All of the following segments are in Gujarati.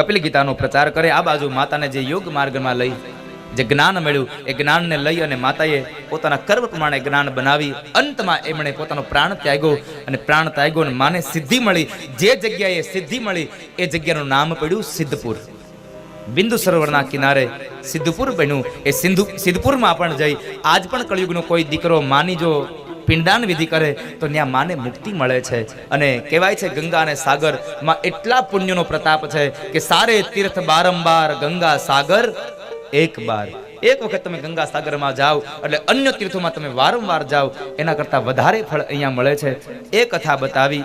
કપિલ ગીતાનો પ્રચાર કરે, આ બાજુ માતાને જે યોગ માર્ગમાં લઈ જે જ્ઞાન મળ્યું, એ જ્ઞાનને લઈ અને માતાએ પોતાના કર્મ પ્રમાણે જ્ઞાન બનાવી, અંતમાં એમણે પોતાનો પ્રાણ ત્યાગ્યો અને પ્રાણ ત્યાગ્યો અને માને સિદ્ધિ મળી. જે જગ્યાએ સિદ્ધિ મળી, એ જગ્યાનું નામ પડ્યું સિદ્ધપુર. બિંદુ સરોવરના કિનારે સિદ્ધપુર બન્યું. એ સિંધુ, સિદ્ધપુરમાં પણ જઈ, આજ પણ કળિયુગનો કોઈ દીકરો માની જો પિંડાન વિધિ કરે, તો ત્યાં માને મુક્તિ મળે છે. અને કહેવાય છે ગંગા અને સાગરમાં એટલા પુણ્યનો પ્રતાપ છે કે સારે તીર્થ બારંબાર ગંગા સાગર એક બાર. એક વખત તમે ગંગા સાગરમાં જાઓ, એટલે અન્ય તીર્થોમાં તમે વારંવાર જાઓ, એના કરતાં વધારે ફળ અહીંયા મળે છે. એ કથા બતાવી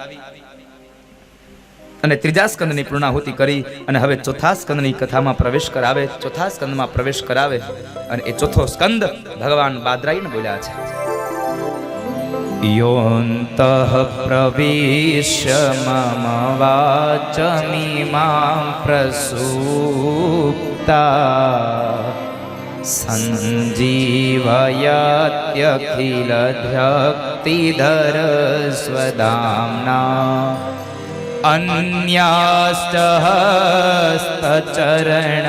અને ત્રીજા સ્કંદની પૂર્ણાહુતિ કરી અને હવે ચોથા સ્કંદની કથામાં પ્રવેશ કરાવે, ચોથા સ્કંદમાં પ્રવેશ કરાવે અને એ ચોથો સ્કંદ ભગવાન બાદરાઈને બોલ્યા છે. योऽन्तः प्रवेश मम वाचमिमां प्रसूप्ता सञ्जीवयत्यखिलधक्तिधरस्वदाम्ना अन्यास्तहस्तचरण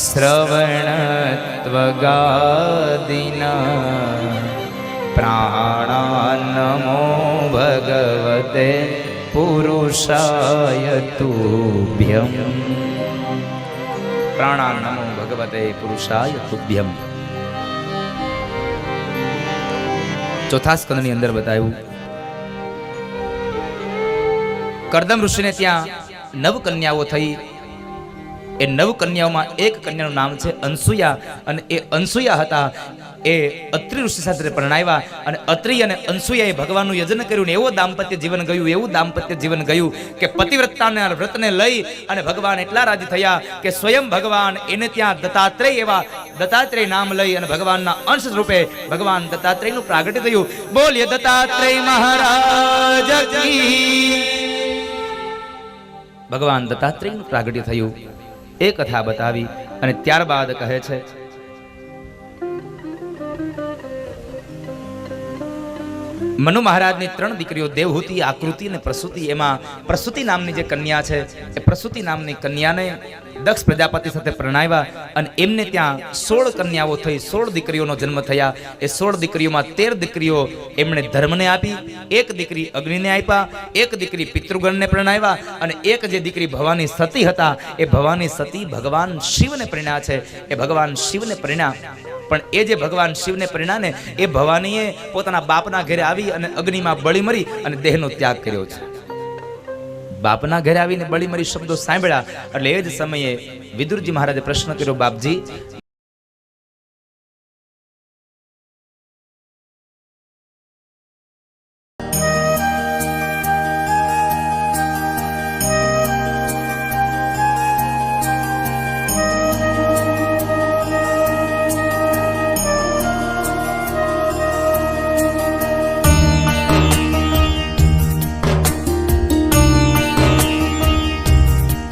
श्रवणत्वगादिना प्राणान्नमो भगवते पुरुषाय तुभ्यम् પ્રાણાનમો ભગવતે પુરુષાય તુભ્યમ ચોથા સ્કંદની અંદર બતાવ્યું કરદમ ઋષિને ત્યાં નવ કન્યાઓ થઈ એ નવ કન્યાઓમાં એક કન્યાનું નામ છે અનસુયા અને એ અનસુયા હતા એ અત્રિ ઋષિ સાથે પરણાવ્યા અને અત્રિ અને અનસુયાએ ભગવાનનું યજન કર્યું ને એવો દાંપત્ય જીવન ગયું, એવું દાંપત્ય જીવન ગયું કે પતિવ્રતાના વ્રતને લઈ અને ભગવાન એટલા રાજી થયા કે સ્વયં ભગવાન એને ત્યાં દત્તાત્રેય એવા દત્તાત્રેય નામ લઈ અને ભગવાનના અંશ રૂપે ભગવાન દત્તાત્રેયનું પ્રાગટ્ય થયું. બોલીએ દત્તાત્રેય મહારાજ ભગવાન દત્તાત્રેયનું પ્રાગટ્ય થયું. એ કથા બતાવી અને ત્યારબાદ કહે છે મનુ મહારાજની ત્રણ દીકરીઓ દેવહૂતિ, આકૃતિ અને પ્રસૂતિ. એમાં પ્રસૂતિ નામની જે કન્યા છે, એ પ્રસૂતિ નામની કન્યાને દક્ષ પ્રજાપતિ સાથે પ્રણાવ્યા અને એમને ત્યાં સોળ કન્યાઓ થઈ, સોળ દીકરીઓનો જન્મ થયા. એ સોળ દીકરીઓમાં તેર દીકરીઓ એમણે ધર્મને આપી, એક દીકરી અગ્નિને આપ્યા, એક દીકરી પિતૃગણને પ્રણાવ્યા અને એક જે દીકરી ભવાની સતી હતા, એ ભવાની સતી ભગવાન શિવને પરિણ્યા છે. એ ભગવાન શિવને પરિણ્યા પણ એ જે ભગવાન શિવને પરિણામે એ ભવાનીએ પોતાના બાપના ઘરે આવી અને અગ્નિમાં બળી મરી અને દેહનો ત્યાગ કર્યો છે. બાપના ઘરે આવીને બળી મરી શબ્દો સાંભળ્યા એટલે એ જ સમયે વિદુરજી મહારાજે પ્રશ્ન કર્યો, બાપજી